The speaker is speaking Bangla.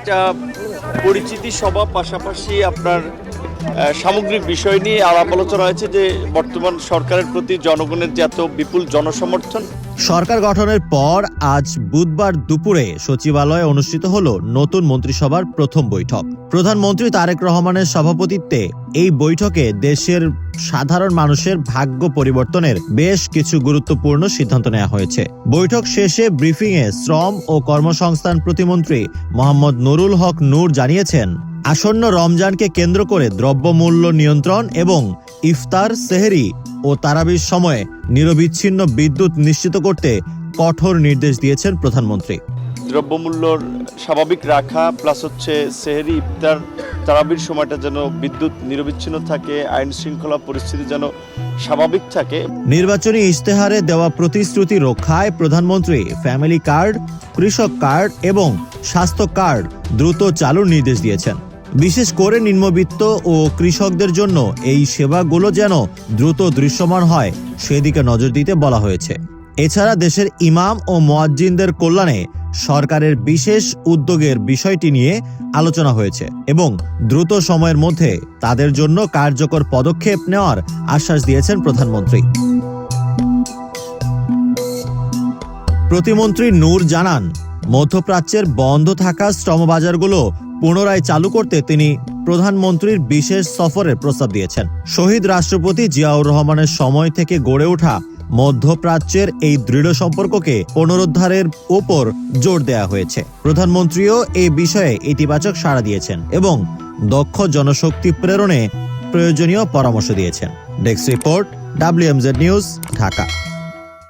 একটা পরিচিতি সভা পাশাপাশি আপনার সামগ্রিক বিষয় নিয়ে আলাপ আলোচনা হয়েছে যে বর্তমান সরকারের প্রতি জনগণের যে এত বিপুল জনসমর্থন, সরকার গঠনের পর আজ বুধবার দুপুরে সচিবালয়ে অনুষ্ঠিত হল নতুন মন্ত্রিসভার প্রথম বৈঠক। প্রধানমন্ত্রী তারেক রহমানের সভাপতিত্বে এই বৈঠকে দেশের সাধারণ মানুষের ভাগ্য পরিবর্তনের বেশ কিছু গুরুত্বপূর্ণ সিদ্ধান্ত নেওয়া হয়েছে। বৈঠক শেষে ব্রিফিংয়ে শ্রম ও কর্মসংস্থান প্রতিমন্ত্রী মোহাম্মদ নুরুল হক নূর জানিয়েছেন আসন্ন রমজানকে কেন্দ্র করে দ্রব্যমূল্য নিয়ন্ত্রণ এবং ইফতার সেহরি ও তারাবির সময়ে নিরবিচ্ছিন্ন বিদ্যুৎ নিশ্চিত করতে কঠোর নির্দেশ দিয়েছেন প্রধানমন্ত্রী। দ্রব্যমূল্যর স্বাভাবিক রাখা প্লাস হচ্ছে সেহেরি ইফতার তারাবির সময়টা যেন বিদ্যুৎ নিরবিচ্ছিন্ন থাকে আইন শৃঙ্খলা পরিস্থিতি যেন স্বাভাবিক থাকে। নির্বাচনী ইশতেহারে দেওয়া প্রতিশ্রুতি রক্ষায় প্রধানমন্ত্রী ফ্যামিলি কার্ড কৃষক কার্ড এবং স্বাস্থ্য কার্ড দ্রুত চালুর নির্দেশ দিয়েছেন। বিশেষ করে নিম্নবিত্ত ও কৃষকদের জন্য এই সেবাগুলো যেন দ্রুত দৃশ্যমান হয়, সেদিকে নজর দিতে বলা হয়েছে। এছাড়া দেশের ইমাম ও মোয়াজ্জিনদের কল্যাণে সরকারের বিশেষ উদ্যোগের বিষয়টি নিয়ে আলোচনা হয়েছে এবং দ্রুত সময়ের মধ্যে তাদের জন্য কার্যকর পদক্ষেপ নেওয়ার আশ্বাস দিয়েছেন প্রধানমন্ত্রী। প্রতিমন্ত্রী নূর জানান মধ্যপ্রাচ্যের বন্ধ থাকা শ্রমবাজারগুলো পুনরায় চালু করতে তিনি প্রধানমন্ত্রীর বিশেষ সফরের প্রস্তাব দিয়েছেন। শহীদ রাষ্ট্রপতি জিয়াউর রহমানের সময় থেকে গড়ে ওঠা মধ্যপ্রাচ্যের এই দৃঢ় সম্পর্ককে পুনরুদ্ধারের ওপর জোর দেওয়া হয়েছে। প্রধানমন্ত্রীও এই বিষয়ে ইতিবাচক সাড়া দিয়েছেন এবং দক্ষ জনশক্তি প্রেরণে প্রয়োজনীয় পরামর্শ দিয়েছেন। Desk report, WMZ news, Dhaka.